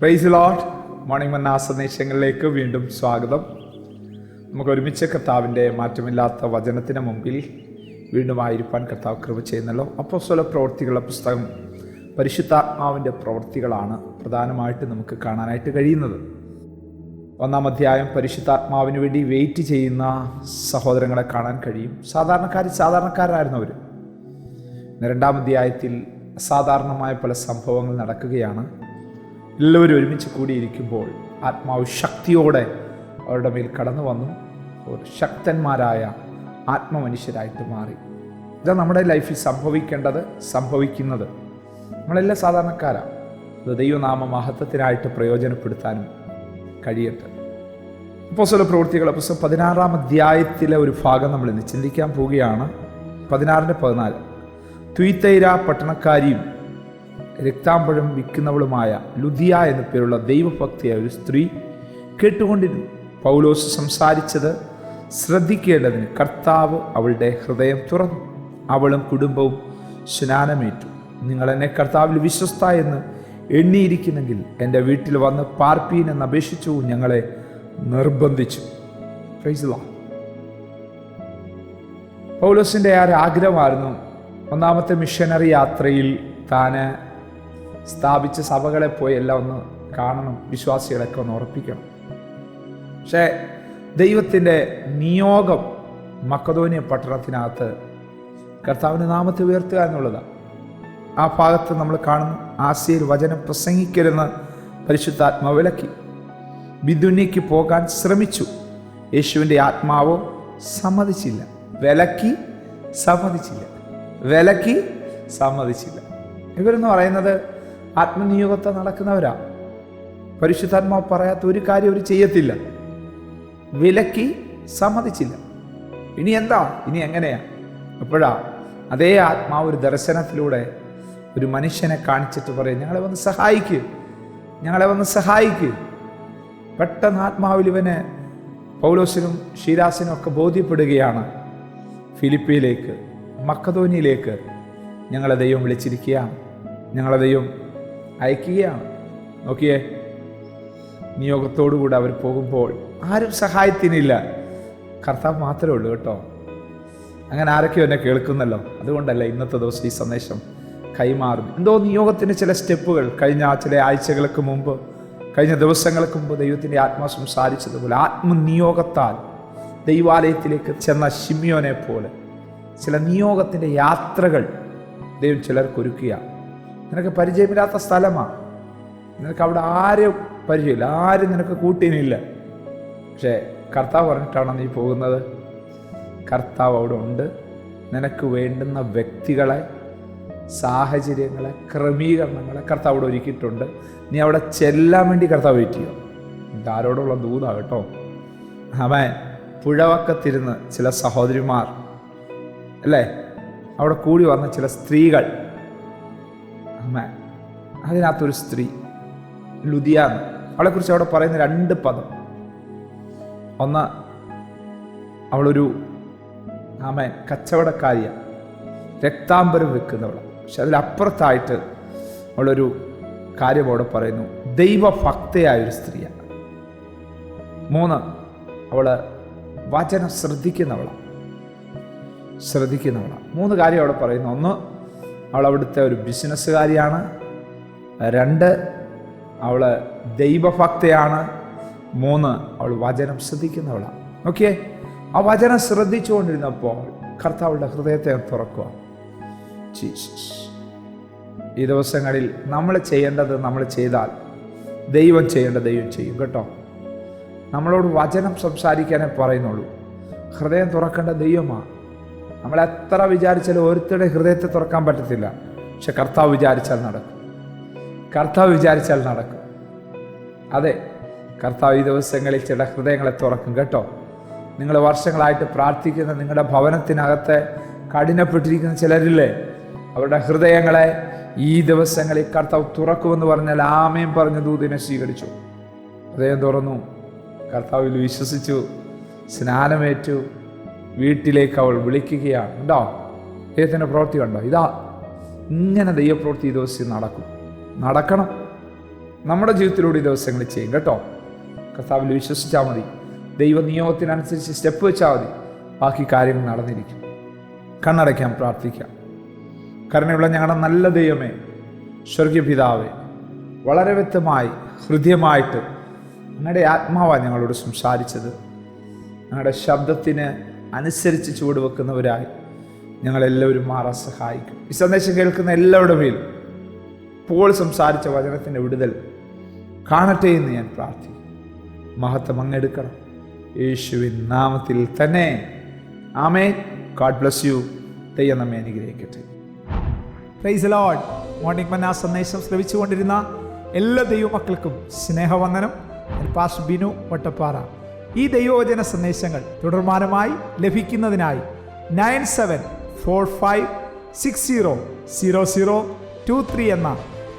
Price load morning മന്ന സന്ദേശങ്ങളിലേക്ക് വീണ്ടും സ്വാഗതം. നമുക്ക് ഒരുമിച്ച് കർത്താവിന്റെ മാറ്റമില്ലാത്ത വചനത്തിന് മുമ്പിൽ വീണ്ടും ആയിരിക്കാൻ കർത്താവ് കൃപ ചെയ്യുന്നല്ലോ. അപ്പോസ്വല പ്രവൃത്തികളുടെ പുസ്തകം പരിശുദ്ധാത്മാവിന്റെ പ്രവർത്തികളാണ് പ്രധാനമായിട്ട് നമുക്ക് കാണാനായിട്ട് കഴിയുന്നത്. ഒന്നാം അധ്യായം പരിശുദ്ധാത്മാവിന് വേണ്ടി വെയിറ്റ് ചെയ്യുന്ന സഹോദരങ്ങളെ കാണാൻ കഴിയും. സാധാരണക്കാർ സാധാരണക്കാരായിരുന്നു അവർ രണ്ടാം അധ്യായത്തിൽ അസാധാരണമായ പല സംഭവങ്ങൾ നടക്കുകയാണ്. എല്ലാവരും ഒരുമിച്ച് കൂടിയിരിക്കുമ്പോൾ ആത്മാവ് ശക്തിയോടെ അവരുടെ മേൽ കടന്നു വന്നു. ഒരു ശക്തന്മാരായ ആത്മമനുഷ്യരായിട്ട് മാറി. ഇതാ നമ്മുടെ ലൈഫിൽ സംഭവിക്കേണ്ടത് സംഭവിക്കുന്നത്. നമ്മളെല്ലാം സാധാരണക്കാരാണ് അത് ദൈവനാമ മഹത്വത്തിനായിട്ട് പ്രയോജനപ്പെടുത്താനും കഴിയട്ടെ. ഇപ്പോൾ ചില പ്രവൃത്തികൾ പുസ്തകം പതിനാറാം അധ്യായത്തിലെ ഒരു ഭാഗം നമ്മൾ ഇന്ന് ചിന്തിക്കാൻ പോവുകയാണ്. പതിനാറിന്റെ പതിനാല്. തുയ്ത്തൈര പട്ടണക്കാരിയും രക്താമ്പഴം വിൽക്കുന്നവളുമായ ലുദിയ എന്ന പേരുള്ള ദൈവഭക്തിയായ ഒരു സ്ത്രീ കേട്ടുകൊണ്ടിരുന്നു. പൗലോസ് സംസാരിച്ചത് ശ്രദ്ധിക്കേണ്ടതിന് കർത്താവ് അവളുടെ ഹൃദയം തുറന്നു. അവളും കുടുംബവും സ്നാനമേറ്റു. നിങ്ങൾ എന്നെ കർത്താവിൽ വിശ്വസ്ത എന്ന് എണ്ണിയിരിക്കുന്നെങ്കിൽ എന്റെ വീട്ടിൽ വന്ന് പാർപ്പീൻ എന്ന് അപേക്ഷിച്ചു ഞങ്ങളെ നിർബന്ധിച്ചു. പൗലോസിന്റെ ആ ഒരു ആഗ്രഹമായിരുന്നു ഒന്നാമത്തെ മിഷനറി യാത്രയിൽ താന് സ്ഥാപിച്ച സഭകളെ പോയി എല്ലാം ഒന്ന് കാണണം വിശ്വാസികളൊക്കെ ഒന്ന് ഉറപ്പിക്കണം. പക്ഷേ ദൈവത്തിന്റെ നിയോഗം മക്കതോനിയ പട്ടണത്തിനകത്ത് കർത്താവിന്റെ നാമത്തെ ഉയർത്തുക എന്നുള്ളതാണ് ആ ഭാഗത്ത് നമ്മൾ കാണുന്നു ആസിയയിൽ വചനം പ്രസംഗിക്കരുന്ന് പരിശുദ്ധാത്മാവ് വിലക്കി. പോകാൻ ശ്രമിച്ചു യേശുവിന്റെ ആത്മാവോ സമ്മതിച്ചില്ല. വിലക്കി സമ്മതിച്ചില്ല. വിലക്കി സമ്മതിച്ചില്ല. ഇവരെന്ന് പറയുന്നത് ആത്മനിയോഗത്തെ നടക്കുന്നവരാ. പരിശുദ്ധാത്മാവ് പറയാത്ത ഒരു കാര്യം അവർ ചെയ്യത്തില്ല. വിലക്കി സമ്മതിച്ചില്ല. ഇനി എന്താ? ഇനി എങ്ങനെയാ? അപ്പോഴാ അതേ ആത്മാവ് ഒരു ദർശനത്തിലൂടെ ഒരു മനുഷ്യനെ കാണിച്ചിട്ട് പറയും ഞങ്ങളെ വന്ന് സഹായിക്കൂ. ഞങ്ങളെ വന്ന് സഹായിക്കൂ. പെട്ടെന്ന് ആത്മാവിൽ ഇവന് പൗലോസിനും ഷീരാസിനും ഒക്കെ ബോധ്യപ്പെടുകയാണ്. ഫിലിപ്പിയിലേക്ക് മക്കതോനിയിലേക്ക് ഞങ്ങളെ ദൈവം വിളിച്ചിരിക്കുക ഞങ്ങളെ ദൈവം അയക്കുകയാണ് നോക്കിയേ നിയോഗത്തോടുകൂടെ അവർ പോകുമ്പോൾ ആരും സഹായത്തിനില്ല. കർത്താവ് മാത്രമേ ഉള്ളൂ കേട്ടോ. അങ്ങനെ ആരൊക്കെയോ എന്നെ കേൾക്കുന്നല്ലോ. അതുകൊണ്ടല്ല ഇന്നത്തെ ദിവസം ഈ സന്ദേശം കൈമാറും. എന്തോ നിയോഗത്തിന്റെ ചില സ്റ്റെപ്പുകൾ കഴിഞ്ഞ ചില ആഴ്ചകൾക്ക് മുമ്പ് കഴിഞ്ഞ ദിവസങ്ങൾക്ക് മുമ്പ് ദൈവത്തിന്റെ ആത്മാ സംസാരിച്ചതുപോലെ ആത്മനിയോഗത്താൽ ദൈവാലയത്തിലേക്ക് ചെന്ന ശിമ്യോനെ പോലെ ചില നിയോഗത്തിന്റെ യാത്രകൾ ദൈവം ചിലർക്ക് ഒരുക്കുക നിനക്ക് പരിചയമില്ലാത്ത സ്ഥലമാണ് നിനക്ക് അവിടെ ആരും പരിചയമില്ല. ആരും നിനക്ക് കൂട്ടിനില്ല പക്ഷേ കർത്താവ് പറഞ്ഞിട്ടാണ് നീ പോകുന്നത്? കർത്താവ് അവിടെ ഉണ്ട്. നിനക്ക് വേണ്ടുന്ന വ്യക്തികളെ സാഹചര്യങ്ങളെ ക്രമീകരണങ്ങളെ കർത്താവ് അവിടെ ഒരുക്കിയിട്ടുണ്ട്. നീ അവിടെ ചെല്ലാൻ വേണ്ടി കർത്താവ് വെയിറ്റ് ചെയ്യുക ഇതാരോടുള്ള ദൂതാ കേട്ടോ. അവൻ പുഴവക്കത്തിരുന്ന് ചില സഹോദരിമാർ അല്ലേ? അവിടെ കൂടി വന്ന ചില സ്ത്രീകൾ അതിനകത്തൊരു സ്ത്രീ ലുധിയാന്ന് അവളെക്കുറിച്ച് അവിടെ പറയുന്ന രണ്ട് പദം. ഒന്ന് അവളൊരു ആമൻ കച്ചവടക്കാരിയാണ് രക്താംബരം വെക്കുന്നവൾ പക്ഷെ അതിലപ്പുറത്തായിട്ട് അവളൊരു കാര്യം അവിടെ പറയുന്നു. ദൈവഭക്തയായൊരു സ്ത്രീയാണ് മൂന്ന് അവൾ വചനം ശ്രദ്ധിക്കുന്നവളാണ് ശ്രദ്ധിക്കുന്നവളാണ് മൂന്ന് കാര്യം അവിടെ പറയുന്നു. ഒന്ന് അവൾ അവിടുത്തെ ഒരു ബിസിനസ്സുകാരിയാണ്. രണ്ട് അവൾ ദൈവഭക്തയാണ്. മൂന്ന് അവൾ വചനം ശ്രദ്ധിക്കുന്നവളാണ്. ഓക്കെ? ആ വചനം ശ്രദ്ധിച്ചുകൊണ്ടിരുന്നപ്പോൾ കർത്താവളുടെ ഹൃദയത്തെ തുറക്കുക ജീസസ്. ഈ ദിവസങ്ങളിൽ നമ്മൾ ചെയ്യേണ്ടത് നമ്മൾ ചെയ്താൽ ദൈവം ചെയ്യേണ്ട ദൈവം ചെയ്യും കേട്ടോ? നമ്മളോട് വചനം സംസാരിക്കാനേ പറയുന്നുള്ളൂ. ഹൃദയം തുറക്കേണ്ട ദൈവമാണ് നമ്മൾ എത്ര വിചാരിച്ചാലും ഒരുത്തരുടെ ഹൃദയത്തെ തുറക്കാൻ പറ്റത്തില്ല. പക്ഷെ കർത്താവ് വിചാരിച്ചാൽ നടക്കും. കർത്താവ് വിചാരിച്ചാൽ നടക്കും. അതെ കർത്താവ് ഈ ദിവസങ്ങളിൽ ചില ഹൃദയങ്ങളെ തുറക്കും കേട്ടോ. നിങ്ങൾ വർഷങ്ങളായിട്ട് പ്രാർത്ഥിക്കുന്ന നിങ്ങളുടെ ഭവനത്തിനകത്തെ കഠിനപ്പെട്ടിരിക്കുന്ന ചിലരില്ലേ? അവരുടെ ഹൃദയങ്ങളെ ഈ ദിവസങ്ങളിൽ കർത്താവ് തുറക്കുമെന്ന് പറഞ്ഞാൽ ആമയും പറഞ്ഞ ദൂതിനെ സ്വീകരിച്ചു. ഹൃദയം തുറന്നു. കർത്താവിൽ വിശ്വസിച്ചു. സ്നാനമേറ്റു. വീട്ടിലേക്ക് അവൾ വിളിക്കുകയാണ്. ഉണ്ടോ? ദൈവത്തിന്റെ പ്രവൃത്തി കണ്ടോ? ഇതാ ഇങ്ങനെ ദൈവപ്രവൃത്തി ഈ ദിവസം നടക്കും. നടക്കണം. നമ്മുടെ ജീവിതത്തിലൂടെ ഈ ദിവസങ്ങൾ ചെയ്യും കേട്ടോ. കർത്താവിൽ വിശ്വസിച്ചാൽ മതി. ദൈവ നിയോഗത്തിനനുസരിച്ച് സ്റ്റെപ്പ് വെച്ചാൽ മതി. ബാക്കി കാര്യങ്ങൾ നടന്നിരിക്കും. കണ്ണടയ്ക്കാൻ പ്രാർത്ഥിക്കാം. കരുണയുള്ള ഞങ്ങളുടെ നല്ല ദൈവമേ സ്വർഗീയ പിതാവേ വളരെ വ്യക്തമായി ഹൃദ്യമായിട്ട് ഞങ്ങളുടെ ആത്മാവാണ് ഞങ്ങളോട് സംസാരിച്ചത്. ഞങ്ങളുടെ ശബ്ദത്തിന് അനുസരിച്ച് ചുവടുവെക്കുന്നവരായി ഞങ്ങളെല്ലാവരും മാറാൻ സഹായിക്കും. ഈ സന്ദേശം കേൾക്കുന്ന എല്ലാവരുടെ മേലും ഇപ്പോൾ സംസാരിച്ച വചനത്തിന്റെ വിടുതൽ കാണട്ടെ എന്ന് ഞാൻ പ്രാർത്ഥിക്കും മഹത്വം അങ്ങെടുക്കണം. യേശുവിൻ നാമത്തിൽ തന്നെ. ആമേ ഗാഡ് ബ്ലസ് യു ദൈവം നമ്മെ അനുഗ്രഹിക്കട്ടെ. പ്രൈസ് ലോഡ് മോർണിംഗ് മന്ന സന്ദേശം ശ്രമിച്ചുകൊണ്ടിരുന്ന എല്ലാ ദൈവമക്കൾക്കും സ്നേഹവന്ദനം. പാസ് ബിനു വട്ടപ്പാറ. ഈ ദൈവവചന സന്ദേശങ്ങൾ തുടർമാനമായി ലഭിക്കുന്നതിനായി nine seven four five six zero zero zero two three എന്ന